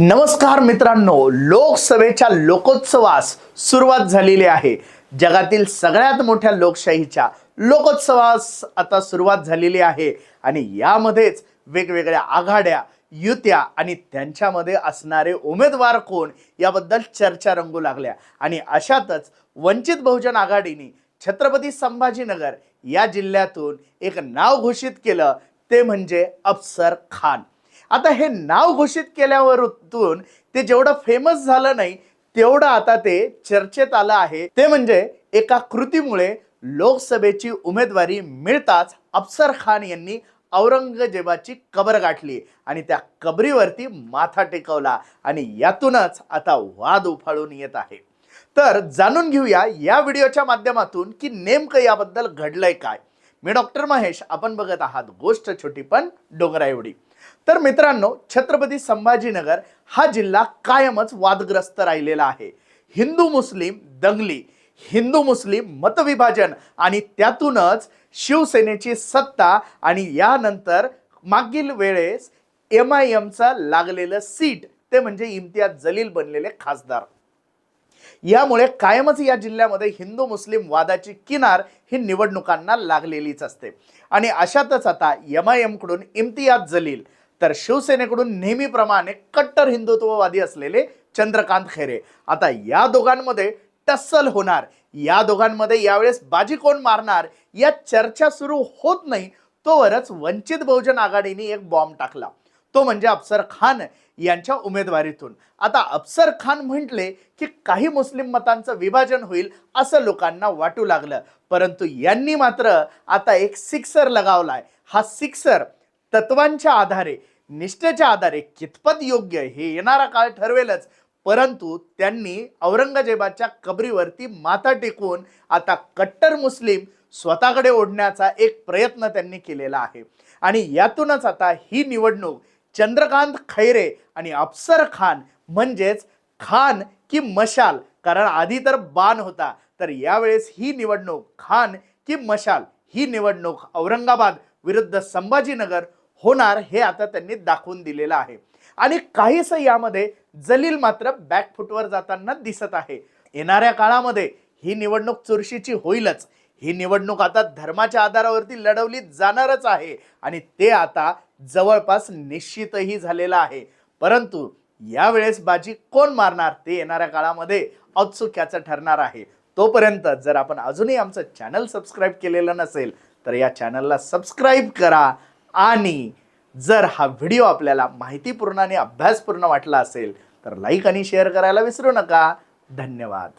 नमस्कार मित्रांनो लोकसभेच्या लोकोत्सवास सुरुवात झालेली आहे. जगातील सगळ्यात मोठ्या लोकशाहीच्या लोकोत्सवास आता सुरुवात झालेली आहे आणि यामध्येच वेगवेगळ्या आघाड्या युत्या आणि त्यांच्यामध्ये असणारे उमेदवार कोण याबद्दल चर्चा रंगू लागल्या. आणि अशातच वंचित बहुजन आघाडीने छत्रपती संभाजीनगर या जिल्ह्यातून एक नाव घोषित केलं ते म्हणजे अफसर खान. आता हे नाव घोषित केल्यावरून ते जेवढं फेमस झालं नाही तेवढं आता ते चर्चेत आलं आहे. ते म्हणजे एका कृतीमुळे लोकसभेची उमेदवारी मिळताच अफसर खान यांनी औरंगजेबाची कबर गाठली आणि त्या कबरीवरती माथा टेकवला आणि यातूनच आता वाद उफाळून येत आहे. तर जाणून घेऊया या व्हिडिओच्या माध्यमातून की नेमकं याबद्दल घडलंय काय. मी डॉक्टर महेश आपण बघत आहात गोष्ट छोटी पण डोंगरा एवढी तर मित्रांनो छत्रपती संभाजीनगर हा जिल्हा कायमच वादग्रस्त राहिलेला आहे. हिंदू मुस्लिम दंगली हिंदू मुस्लिम मतविभाजन आणि त्यातूनच शिवसेनेची सत्ता आणि यानंतर मागील वेळेस एम आय एमचा लागलेलं सीट ते म्हणजे इम्तियाज जलील बनलेले खासदार. यामुळे कायमच या जिल्ह्यामध्ये हिंदू मुस्लिम वादाची किनार ही निवडणुकांना लागलेलीच असते. आणि अशातच आता एम आय एमकडून इम्तियाज जलील तर शिवसेनेकडून नेहमीप्रमाणे कट्टर हिंदुत्ववादी असलेले चंद्रकांत खैरे. आता या दोघांमध्ये टस्सल होणार. या दोघांमध्ये यावेळेस बाजी कोण मारणार? या चर्चा सुरू होत नाही तोवरच वंचित बहुजन आघाडीने एक बॉम्ब टाकला. तो म्हणजे अफसर खान यांच्या उमेदवारीतून. आता अफसर खान म्हटले की काही मुस्लिम मतांचं विभाजन होईल असं लोकांना वाटू लागलं. परंतु यांनी मात्र आता एक सिक्सर लगावलाय. हा सिक्सर तत्वांच्या आधारे निष्ठेच्या आधारे कितपत योग्य हे येणारा काळ ठरवेलच. परंतु त्यांनी औरंगजेबाच्या कबरीवरती माथा टेकवून आता कट्टर मुस्लिम स्वतःकडे ओढण्याचा एक प्रयत्न त्यांनी केलेला आहे. आणि यातूनच आता ही निवडणूक चंद्रकांत खैरे आणि अफसर खान म्हणजेच खान की मशाल. कारण आधी तर बाण होता तर यावेळेस ही निवडणूक खान की मशाल ही निवडणूक औरंगाबाद विरुद्ध संभाजीनगर होणार हे आता त्यांनी दाखवून दिलेलं आहे. आणि काहीसं यामध्ये जलील मात्र बॅकफुटवर जाताना दिसत आहे. येणाऱ्या काळामध्ये ही निवडणूक चुरशीची होईलच. ही निवडणूक आता धर्माच्या आधारावरती लढवली जाणारच आहे. आणि ते आता जवळपास निश्चितही झालेला आहे. परंतु यावेळेस बाजी कोण मारणार ते येणाऱ्या काळामध्ये औत्सुक्याचं ठरणार आहे. तोपर्यंत जर आपण अजूनही आमचं चॅनल सबस्क्राईब केलेलं नसेल तर या चॅनलला सबस्क्राईब करा. आणि जर हा व्हिडिओ आपल्याला माहितीपूर्ण आणि अभ्यासपूर्ण वाटला असेल तर लाईक आणि शेअर करायला विसरू नका. धन्यवाद.